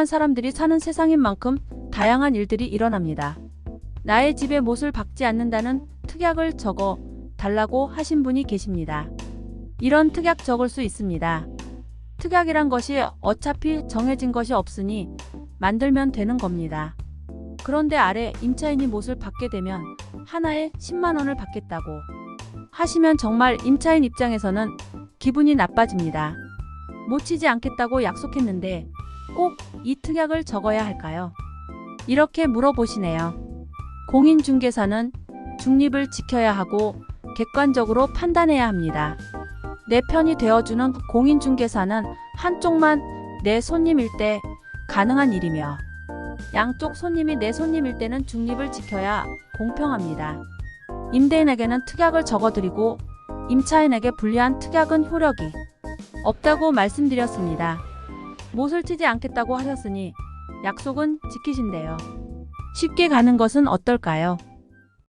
다양한 사람들이 사는 세상인 만큼 다양한 일들이 일어납니다. 나의 집에 못을 박지 않는다는 특약을 적어 달라고 하신 분이 계십니다. 이런 특약 적을 수 있습니다. 특약이란 것이 어차피 정해진 것이 없으니 만들면 되는 겁니다. 그런데 아래 임차인이 못을 받게 되면 하나에 10만 원을 받겠다고 하시면 정말 임차인 입장에서는 기분이 나빠집니다. 못 치지 않겠다고 약속했는데 꼭 이 특약을 적어야 할까요? 이렇게 물어보시네요. 공인중개사는 중립을 지켜야 하고 객관적으로 판단해야 합니다. 내 편이 되어주는 공인중개사는 한쪽만 내 손님일 때 가능한 일이며 양쪽 손님이 내 손님일 때는 중립을 지켜야 공평합니다. 임대인에게는 특약을 적어드리고 임차인에게 불리한 특약은 효력이 없다고 말씀드렸습니다. 못을 치지 않겠다고 하셨으니 약속은 지키신대요. 쉽게 가는 것은 어떨까요?